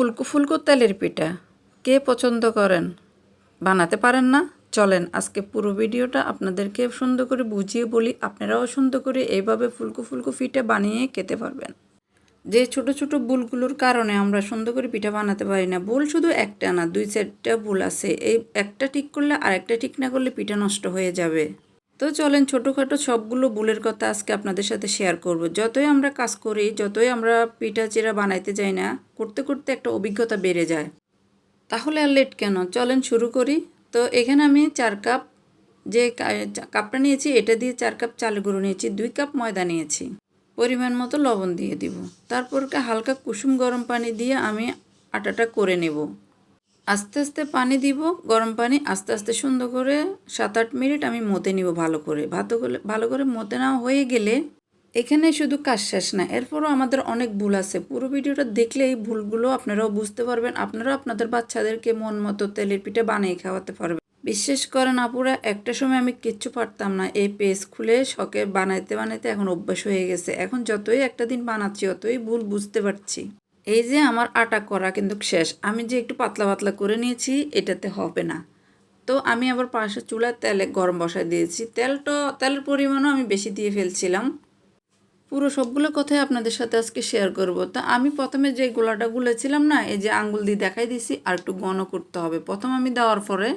ফুলকো ফুলকো তেলের পিঠা। কে পছন্দ করেন? বানাতে পারেন না? চলেন, আজকে পুরো ভিডিওটা আপনাদেরকে সুন্দর করে বুঝিয়ে বলি। আপনারাও সুন্দর করে এইভাবে ফুলকো ফুলকো পিঠা বানিয়ে খেতে পারবেন। যে ছোট ছোট বুলগুলোর কারণে আমরা সুন্দর করে পিঠা বানাতে পারি না, ভুল শুধু একটা না, দুই চারটা ভুল আছে। এই একটা ঠিক করলে আর একটা ঠিক না করলে পিঠা নষ্ট হয়ে যাবে। তো চলেন ছোটোখাটো সবগুলো বুলের কথা আজকে আপনাদের সাথে শেয়ার করব। যতই আমরা কাজ করি, যতই আমরা পিঠা চিরা বানাইতে যাই না, করতে করতে একটা অভিজ্ঞতা বেড়ে যায়। তাহলে আর লেট কেন? চলেন শুরু করি। তো এখানে আমি চার কাপ যে কাপটা নিয়েছি, এটা দিয়ে চার কাপ চাল গুঁড়ো নিয়েছি, দুই কাপ ময়দা নিয়েছি। পরিমাণ মতো লবণ দিয়ে দিব। তারপরকে হালকা কুসুম গরম পানি দিয়ে আমি আটাটা করে নেব। আস্তে আস্তে পানি দিব, গরম পানি, আস্তে আস্তে সুন্দর করে সাত আট মিনিট আমি মতে নিব ভালো করে। ভালো করে ভালো করে মতে নেওয়া হয়ে গেলে এখানে শুধু কাজ শেষ না, এরপরও আমাদের অনেক ভুল আছে। পুরো ভিডিওটা দেখলে এই ভুলগুলো আপনারাও বুঝতে পারবেন, আপনারাও আপনাদের বাচ্চাদেরকে মন মতো তেলের পিঠে বানিয়ে খাওয়াতে পারবেন। বিশ্বাস করেন আপুরা, একটা সময় আমি কিচ্ছু পারতাম না, এই পেজ খুলে শখে বানাইতে বানাইতে এখন অভ্যাস হয়ে গেছে। এখন যতই একটা দিন বানাচ্ছি, অতই ভুল বুঝতে পারছি। এই যে আমার আটা করা কিন্তু শেষ। আমি যে একটু পাতলা পাতলা করে নিয়েছি, এটাতে হবে না। তো আমি আবার পাশে চুলার তেলে গরম বসায় দিয়েছি। তেলটা, তেলের পরিমাণও আমি বেশি দিয়ে ফেলছিলাম। পুরো সবগুলো কথাই আপনাদের সাথে আজকে শেয়ার করব। তো আমি প্রথমে যে গোলাটা গুলেছিলাম না, এই যে আঙ্গুল দিয়ে দেখাই দিছি আর একটু ঘন করতে হবে। প্রথম আমি দেওয়ার পরে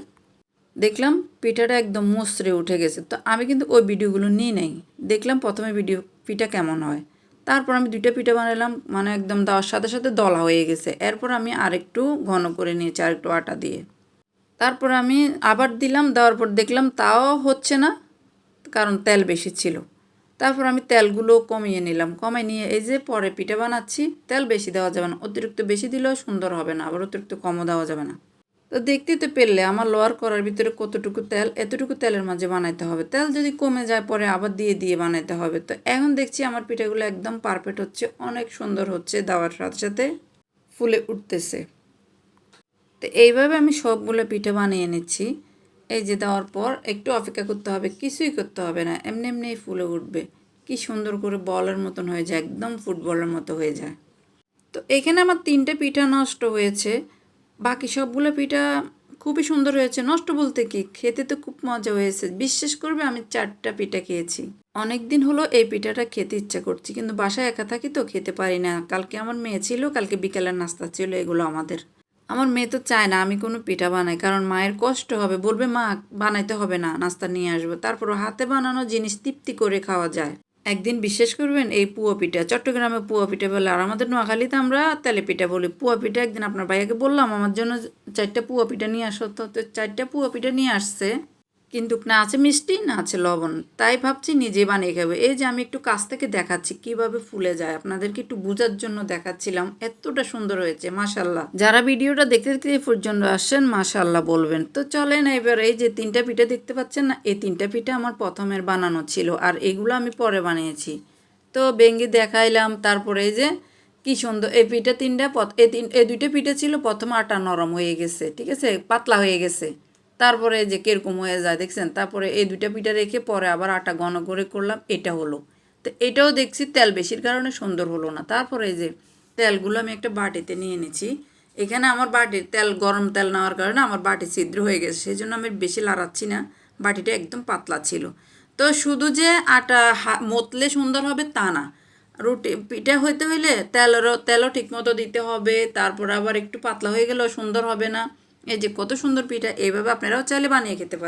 দেখলাম পিঠাটা একদম মসরে উঠে গেছে। তো আমি কিন্তু ওই ভিডিওগুলো নিয়ে নেই। দেখলাম প্রথমে ভিডিও পিঠা কেমন হয়। তারপর আমি দুইটা পিঠা বানালাম মানে একদম দেওয়ার সাথে সাথে দলা হয়ে গেছে। এরপর আমি আরেকটু ঘন করে নিয়েছি, আরেকটু আটা দিয়ে। তারপর আমি আবার দিলাম, দেওয়ার পর দেখলাম তাও হচ্ছে না, কারণ তেল বেশি ছিল। তারপর আমি তেলগুলো কমিয়ে নিলাম। কমিয়ে নিয়ে এই যে পরে পিঠা বানাচ্ছি, তেল বেশি দেওয়া যাবে না। অতিরিক্ত বেশি দিলেও সুন্দর হবে না, আবার অতিরিক্ত কমও দেওয়া যাবে না। তো দেখতেই তো পেরলে আমার লোয়ার করার ভিতরে কতটুকু তেল, এতটুকু তেলের মাঝে বানাইতে হবে। তেল যদি কমে যায় পরে আবার দিয়ে দিয়ে বানাইতে হবে। তো এখন দেখছি আমার পিঠাগুলো একদম পারফেক্ট হচ্ছে, অনেক সুন্দর হচ্ছে দেওয়ার সাথে সাথে ফুলে উঠতেছে। তো এইভাবে আমি সবগুলো পিঠে বানিয়ে নিচ্ছি। এই যে দেওয়ার পর একটু অপেক্ষা করতে হবে, কিছুই করতে হবে না, এমনি এমনিই ফুলে উঠবে। কি সুন্দর করে বলের মতন হয়ে যায়, একদম ফুটবলের মতো হয়ে যায়। তো এখানে আমার তিনটে পিঠা নষ্ট হয়েছে। বাকি সবগুলো পিঠা খুবই সুন্দর হয়েছে। নষ্ট বলতে কি? খেতে তো খুব মজা হয়েছে। বিশ্বাস করবে, আমি চারটা পিঠা খেয়েছি। অনেক দিন হলো এই পিঠাটা খেতে ইচ্ছা করছি, কিন্তু বাসায় একা থাকি তো খেতে পারি না। কালকে আমার মেয়ে ছিল, কালকে বিকেলের নাস্তা ছিল এগুলো আমাদের। আমার মেয়ে তো চায় না আমি কোনো পিঠা বানাই, কারণ মায়ের কষ্ট হবে। বলবে, মা, বানাইতে হবে না, নাস্তা নিয়ে আসব। তারপর হাতে বানানো জিনিস তৃপ্তি করে খাওয়া যায়। একদিন বিশ্বাস করবেন, এই পুয়া পিঠা, চট্টগ্রামে পুয়া পিঠা বলে, আর আমাদের নোয়াখালীতে আমরা তেলে পিঠা বলি। পুয়া পিঠা একদিন আপনার ভাইয়াকে বললাম, আমার জন্য চারটা পুয়া পিঠা নিয়ে আসো। তো চারটা পুয়া পিঠা নিয়ে আসছে। কিন্তু না আছে মিষ্টি, না আছে লবণ। তাই ভাবছি নিজে বানিয়ে খাবে। এই যে আমি একটু কাছ থেকে দেখাচ্ছি কীভাবে ফুলে যায়। আপনাদেরকে একটু বোঝার জন্য দেখাচ্ছিলাম। এতটা সুন্দর হয়েছে মাশাল্লাহ যারা ভিডিওটা দেখতে দেখতে পর্যন্ত আসছেন মাশাল্লাহ বলবেন। তো চলেন এবার এই যে তিনটা পিঠা দেখতে পাচ্ছেন না, এই তিনটা পিঠা আমার প্রথমের বানানো ছিল আর এগুলো আমি পরে বানিয়েছি। তো বেঙ্গি দেখাইলাম, তারপরে এই যে কি সুন্দর, এই পিঠা তিনটা, এই তিন, এই দুইটা পিঠা ছিল, প্রথম আটা নরম হয়ে গেছে, ঠিক আছে? পাতলা হয়ে গেছে। তারপরে যে কীরকম হয়ে যায়, দেখছেন? তারপরে এই দুইটা পিঠা রেখে পরে আবার আটা ঘন করে করলাম, এটা হলো। তো এটাও দেখছি তেল বেশির কারণে সুন্দর হলো না। তারপরে যে তেলগুলো আমি একটা বাটিতে নিয়ে নিয়েছি এখানে আমার বাটির তেল, গরম তেল নেওয়ার কারণে আমার বাটি ছিদ্র হয়ে গেছে সেই জন্য আমি বেশি লাড়াচ্ছি না। বাটিটা একদম পাতলা ছিল। তো শুধু যে আটা মতলে সুন্দর হবে তা না। রুটি, পিঠা হইতে হইলে তেলেরও, তেলও ঠিকমতো দিতে হবে, তারপর আবার একটু পাতলা হয়ে গেলেও সুন্দর হবে না। এই যে কত সুন্দর পিঠা এইভাবে আপনারাও চাইলে বানিয়ে খেতে পারেন।